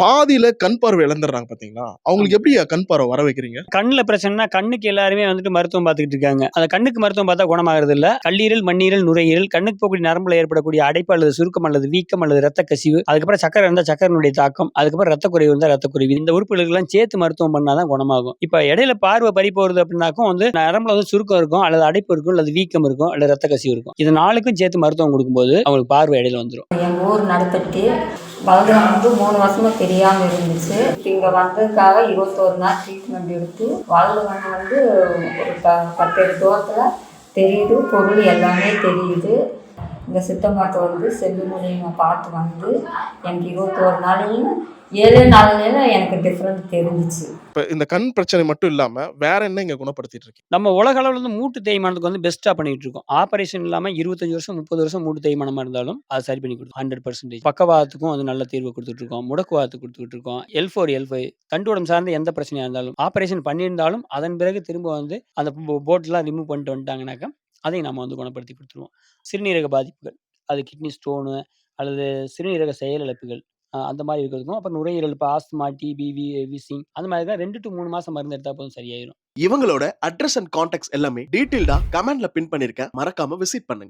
பாதியில கண் பார்வை இழந்துடுறாங்க பாத்தீங்களா? அவங்களுக்கு எப்படி கண் பார்வை வர வைக்கிறீங்க? கண்ணுல பிரச்சனைனா கண்ணுக்கு எல்லாருமே வந்துட்டு மருத்துவம் பார்த்துக்கிட்டு இருக்காங்க. அந்த கண்ணுக்கு மருத்துவம் பார்த்தா குணமாகிறது இல்ல. கல்லீரல் மண்ணீரல் நுரையீரல் கண்ணுக்கு போகக்கூடிய நரம்புல ஏற்படக்கூடிய அடைப்பு அல்லது சுருக்கம் அல்லது வீக்கம் அல்லது ரத்த கசிவு அதுக்கப்புறம் சக்கரை இருந்தா சக்கரனுடைய தாக்கம் அதுக்கப்புறம் ரத்த குறைவு இருந்தா ரத்த குறைவு. இந்த உறுப்புகளுக்கெல்லாம் சேர்த்து மருத்துவம் பண்ணாதான் குணமாகும். இப்ப இடையில பார்வை பறி போறது அப்படின்னாக்கும் வந்து நரம்புல வந்து சுருக்கம் இருக்கும் அல்லது அடைப்பு இருக்கும் அல்லது வீக்கம் இருக்கும் அல்லது ரத்த கசிவு இருக்கும். இது நாளுக்கும் சேர்த்து மருத்துவம் கொடுக்கும்போது அவங்களுக்கு பார்வை இடையில வந்துடும் எங்கள் ஊர் நடுத்தட்டி வலது வந்து மூணு வருஷமா தெரியாமல் இருந்துச்சு. இங்கே வந்ததுக்காக இருபத்தோரு நாள் ட்ரீட்மெண்ட் எடுத்து வலது வந்து ஒரு ப பத்தேழு தூரத்தில் தெரியுது பொருள் எல்லாமே தெரியுது. இந்த சித்த மருத்துவம் வந்து செல்லு மூலியமாக பார்த்து வந்து எனக்கு இருபத்தோரு நாளையும் ஏழு நாள்ல எனக்கு டிஃப்ரெண்ட் தெரிஞ்சிச்சு. இப்ப இந்த கண் பிரச்சனை மட்டும் இல்லாம வேற என்ன இங்க குணப்படுத்திட்டு இருக்கீங்க நம்ம உலக அளவில் வந்து மூட்டு தேய்மானத்துக்கு வந்து பெஸ்ட்டாக பண்ணிட்டு இருக்கோம். ஆபரேஷன் இல்லாமல் இருபத்தஞ்சு வருஷம் முப்பது வருஷம் மூட்டு தேய்மானமாக இருந்தாலும் அது சரி பண்ணி கொடுக்கும். ஹண்ட்ரட் பர்சன்டேஜ் பக்கவாதத்துக்கும் வந்து நல்ல தீர்வு கொடுத்துட்டு இருக்கோம். முடக்குவாதத்துக்கு கொடுத்துட்டு இருக்கோம். எல் ஃபோர் எல் ஃபைவ் தண்டுவடம் சார்ந்த எந்த பிரச்சனையாக இருந்தாலும் ஆபரேஷன் பண்ணியிருந்தாலும் அதன் பிறகு திரும்ப வந்து அந்த போட்டெலாம் ரிமூவ் பண்ணிட்டு வந்துட்டாங்கனாக்கா அதையும் நம்ம வந்து குணப்படுத்தி கொடுத்துருவோம். சிறுநீரக பாதிப்புகள் அது கிட்னி ஸ்டோனு அல்லது சிறுநீரக செயலிழப்புகள் அந்த மாதிரி இருக்கிறதுக்கும் அப்புறம் நுரையீரல் இப்போ ஆஸ்துமா டிபி வி விசிங் அந்த மாதிரி தான் ரெண்டு டு மூணு மாதம் மருந்து எடுத்தால் போதும் சரியாயிரும். இவங்களோட அட்ரஸ் அண்ட் கான்டாக்ட்ஸ் எல்லாமே டீட்டெயில்டா கமெண்ட்ல பின் பண்ணிருக்கேன். மறக்காம விசிட் பண்ணுங்க.